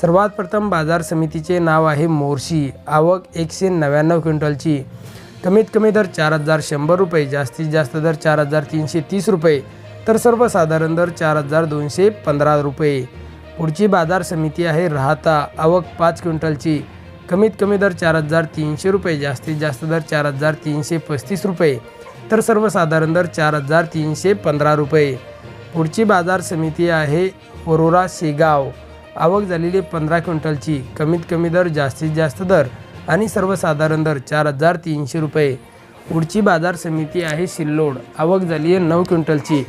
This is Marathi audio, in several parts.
सर्वात प्रथम बाजार समितीचे नाव आहे मोर्शी. आवक एकशे नव्याण्णव क्विंटलची. कमीत कमी दर चार हजार शंभर रुपये जास्तीत जास्त दर चार हजार तीनशे तीस रुपये तर सर्वसाधारण दर चार हजार दोनशे पंधरा रुपये. पुढची बाजार समिती आहे राहता आवक पाच क्विंटलची. कमीत कमी दर चार हजार तीनशे रुपये जास्तीत जास्त दर चार हजार तीनशे पस्तीस रुपये तर सर्वसाधारण दर चार हजार तीनशे पंधरा रुपये. पुढची बाजार समिती आहे वरोरा शेगाव. आवक झालेली पंधरा क्विंटलची कमीत कमी दर जास्तीत जास्त दर आणि सर्वसाधारण दर चार हजार तीनशे रुपये. पुढची बाजार समिती आहे सिल्लोड. आवक झाली आहे नऊ क्विंटलची.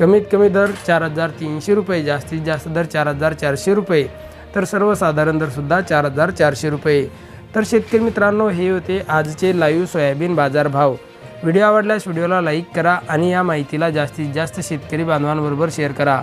कमीत कमी दर चार हजार तीनशे रुपये जास्तीत जास्त दर चार हजार चारशे रुपये. तर सर्वसाधारण दरसुद्धा चार हजार चारशे रुपये. तर शेतकरी मित्रांनो हे होते आजचे लाईव्ह सोयाबीन बाजारभाव. व्हिडिओ आवडल्यास व्हिडिओला लाईक करा आणि या माहितीला जास्तीत जास्त शेतकरी बांधवांबरोबर शेअर करा.